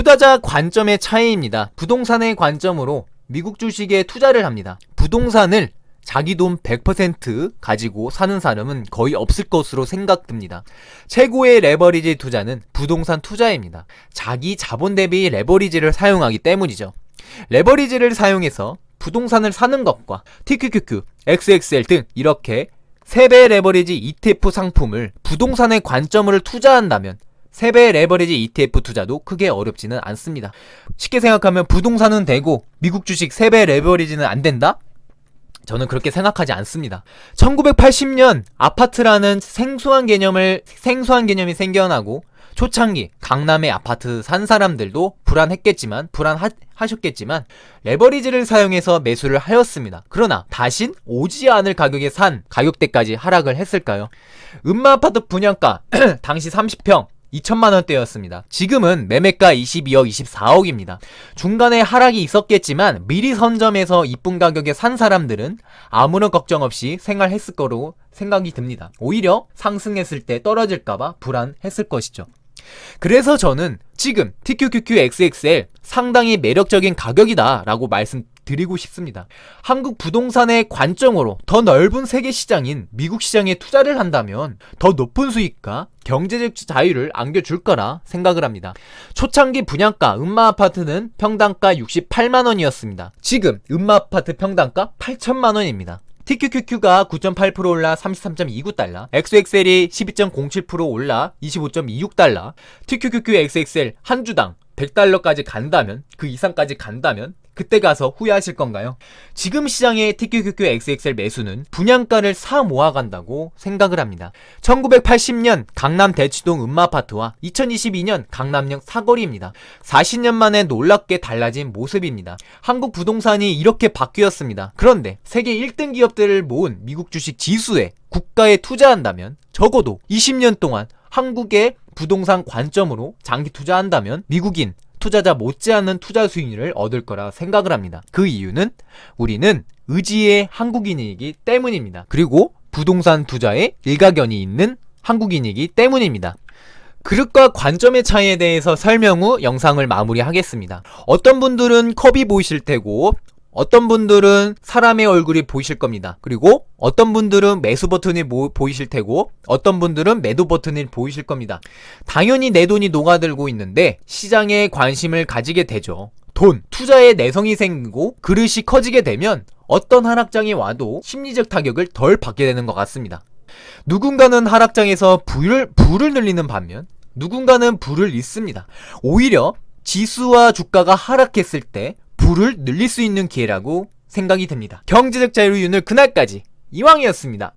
투자자 관점의 차이입니다. 부동산의 관점으로 미국 주식에 투자를 합니다. 부동산을 자기 돈 100% 가지고 사는 사람은 거의 없을 것으로 생각됩니다. 최고의 레버리지 투자는 부동산 투자입니다. 자기 자본 대비 레버리지를 사용하기 때문이죠. 레버리지를 사용해서 부동산을 사는 것과 TQQQ, XXL 등 이렇게 3배 레버리지 ETF 상품을 부동산의 관점을 투자한다면 3배 레버리지 ETF 투자도 크게 어렵지는 않습니다. 쉽게 생각하면 부동산은 되고 미국 주식 3배 레버리지는 안 된다? 저는 그렇게 생각하지 않습니다. 1980년 아파트라는 생소한 개념을 생소한 개념이 생겨나고 초창기 강남의 아파트 산 사람들도 불안했겠지만 불안하셨겠지만 레버리지를 사용해서 매수를 하였습니다. 그러나 다신 오지 않을 가격에 산 가격대까지 하락을 했을까요? 음마 아파트 분양가 당시 30평 2천만 원대였습니다. 지금은 매매가 22억, 24억입니다. 중간에 하락이 있었겠지만 미리 선점해서 이쁜 가격에 산 사람들은 아무런 걱정 없이 생활했을 거로 생각이 듭니다. 오히려 상승했을 때 떨어질까봐 불안했을 것이죠. 그래서 저는 지금 TQQQXXL 상당히 매력적인 가격이다 라고 말씀드리고 싶습니다. 한국 부동산의 관점으로 더 넓은 세계 시장인 미국 시장에 투자를 한다면 더 높은 수익과 경제적 자유를 안겨줄 거라 생각을 합니다. 초창기 분양가 음마 아파트는 평당가 68만 원이었습니다. 지금 음마 아파트 평당가 8천만 원입니다. TQQQ가 9.8% 올라 33.29달러, XXL이 12.07% 올라 25.26달러, TQQQ XXL 한 주당 100달러까지 간다면, 그 이상까지 간다면, 그때 가서 후회하실 건가요? 지금 시장의 TQQQ XXL 매수는 분양가를 사 모아간다고 생각을 합니다. 1980년 강남 대치동 음마아파트와 2022년 강남역 사거리입니다. 40년 만에 놀랍게 달라진 모습입니다. 한국 부동산이 이렇게 바뀌었습니다. 그런데 세계 1등 기업들을 모은 미국 주식 지수에 국가에 투자한다면 적어도 20년 동안 한국의 부동산 관점으로 장기 투자한다면 미국인 투자자 못지않은 투자 수익률을 얻을 거라 생각을 합니다. 그 이유는 우리는 의지의 한국인이기 때문입니다. 그리고 부동산 투자에 일가견이 있는 한국인이기 때문입니다. 그릇과 관점의 차이에 대해서 설명 후 영상을 마무리하겠습니다. 어떤 분들은 컵이 보이실 테고 어떤 분들은 사람의 얼굴이 보이실 겁니다. 그리고 어떤 분들은 매수 버튼이 모- 보이실 테고 어떤 분들은 매도 버튼이 보이실 겁니다. 당연히 내 돈이 녹아들고 있는데 시장에 관심을 가지게 되죠. 돈, 투자에 내성이 생기고 그릇이 커지게 되면 어떤 하락장이 와도 심리적 타격을 덜 받게 되는 것 같습니다. 누군가는 하락장에서 불을, 불을 늘리는 반면 누군가는 불을 잃습니다. 오히려 지수와 주가가 하락했을 때 불을 늘릴 수 있는 기회라고 생각이 됩니다. 경제적 자유를 유는 그날까지 이왕이었습니다.